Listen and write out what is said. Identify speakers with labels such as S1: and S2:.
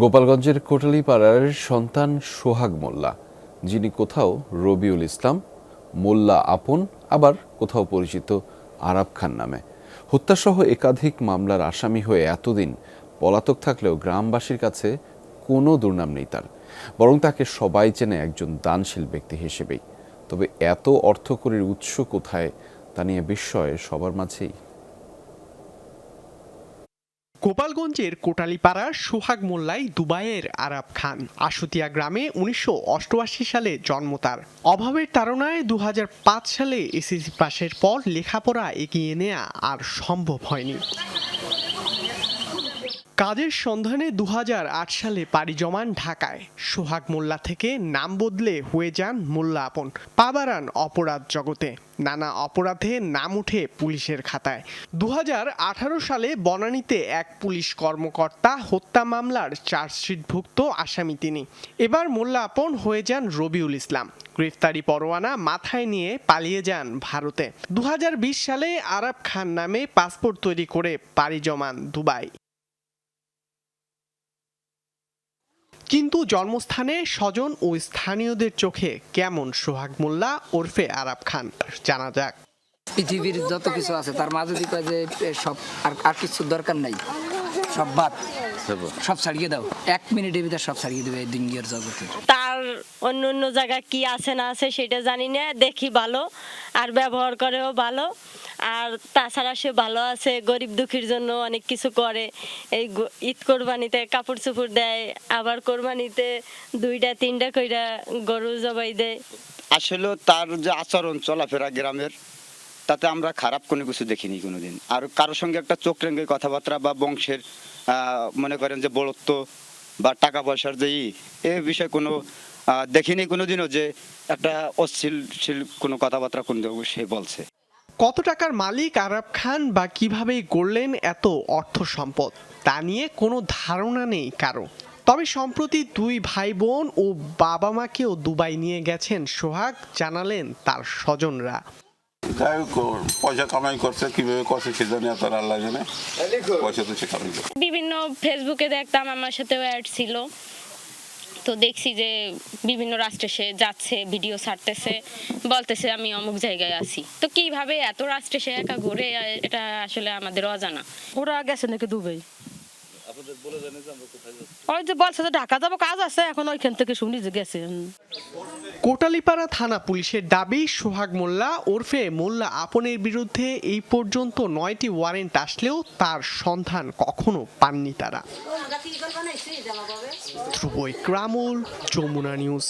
S1: গোপালগঞ্জের কোটালীপাড়ার সন্তান সোহাগ মোল্লা, যিনি কোথাও রবিউল ইসলাম, মোল্লা আপন, আবার কোথাও পরিচিত আরাব খান নামে। হত্যাসহ একাধিক মামলার আসামি হয়ে এতদিন পলাতক থাকলেও গ্রামবাসীর কাছে কোনো দুর্নাম নেই তার, বরং তাকে সবাই চেনে একজন দানশীল ব্যক্তি হিসেবেই। তবে এত অর্থকরীর উৎস কোথায় তা নিয়ে বিস্ময় সবার মাঝেই
S2: গোপালগঞ্জের কোটালীপাড়ার সোহাগ মোল্লাই দুবাইয়ের আরাব খান। আশুতিয়া গ্রামে উনিশশো অষ্টআশি সালে জন্ম তার। অভাবের তাড়নায় দু হাজার পাঁচ সালে এসএসসি পাশের পর লেখাপড়া এগিয়ে নেয়া আর সম্ভব হয়নি। কাজের সন্ধানে দু হাজার আট সালে পাড়ি জমান ঢাকায়। সোহাগ মোল্লা থেকে নাম বদলে হয়ে যান মোল্লা আপন। পা বাড়ান অপরাধ জগতে। নানা অপরাধে নাম উঠে পুলিশের খাতায়। দু হাজার আঠারো সালে বনানীতে এক পুলিশ কর্মকর্তা হত্যা মামলার চার্জশিটভুক্ত আসামি তিনি। এবার মোল্লা আপন হয়ে যান রবিউল ইসলাম। গ্রেফতারি পরোয়ানা মাথায় নিয়ে পালিয়ে যান ভারতে। দু হাজার বিশ সালে আরাব খান নামে পাসপোর্ট তৈরি করে পাড়ি জমান দুবাই। কিন্তু জন্মস্থানে স্বজন ও স্থানীয়দের চোখে কেমন সোহাগ মোল্লা ওরফে আরাব খান জানা যাক।
S3: পৃথিবীর যত কিছু আছে তার মাঝে দিকে যে সব আর আর কিছু দরকার নাই। সব বাদ। সব ছাড়িয়ে দাও। এক মিনিটের ভিতরে সব ছাড়িয়ে দেবে এই দুনিয়ার জগতে।
S4: তার অন্য অন্য জায়গায় কি আছে না আছে সেটা জানি না দেখি ভালো। আর ব্যবহার করেও ভালো। আর তাছাড়া সে ভালো আছে, গরিব দুঃখীর জন্য অনেক কিছু করে। এই ঈদ কোরবানিতে কাপড় চোপড় দেয়, আবার কোরবানিতে দুইটা, তিনটা কইরা গরু জবাই দেয়।
S5: আসলে তার যে আচরণ চলাফেরা গ্রামের, তাতে আমরা খারাপ কোনো কিছু দেখিনি কোনোদিন। আর কারোর সঙ্গে একটা চোখ রেঙ্গে কথাবার্তা বা বংশের মনে করেন যে বড়ত্ব বা টাকা পয়সার যে ই, এ বিষয়ে কোনো দেখিনি কোনোদিনও যে একটা অশ্লীল কোনো কথাবার্তা কোনো সে বলছে।
S2: কত টাকার মালিক আরাব খান বা কীভাবে গড়লেন এত অর্থ সম্পদ তা নিয়ে কোনো ধারণা নেই কারও। তবে সম্প্রতি দুই ভাই বোন ও বাবা মাকেও দুবাই নিয়ে গেছেন সোহাগ জানালেন তার স্বজনরা।
S6: যাই পয়সা কামাই করছে কীভাবে করছে সে জানে আর তার আল্লাহ জানে। পয়সা তো সে কামাই
S7: বিভিন্ন ফেসবুকে দেখতাম আমার সাথেও অ্যাড ছিল। তো দেখছি যে বিভিন্ন রাষ্ট্রে সে যাচ্ছে, ভিডিও ছাড়তেছে, বলতেছে আমি অমুক জায়গায় আছি। তো কীভাবে এত রাষ্ট্রে সে একা ঘুরে, এটা আসলে আমাদের অজানা।
S8: ওরা গেছে নাকি দুবাই? ওই যে বলছে যে ঢাকা যাব কাজ আছে এখন ওইখান থেকে শুনি যে গেছে।
S2: কোটালীপাড়া থানা পুলিশের দাবি সোহাগ মোল্লা ওরফে মোল্লা আপনের বিরুদ্ধে এই পর্যন্ত নয়টি ওয়ারেন্ট আসলেও তার সন্ধান কখনো পাননি তারা। ধ্রুব ইকরামুল যমুনা নিউজ।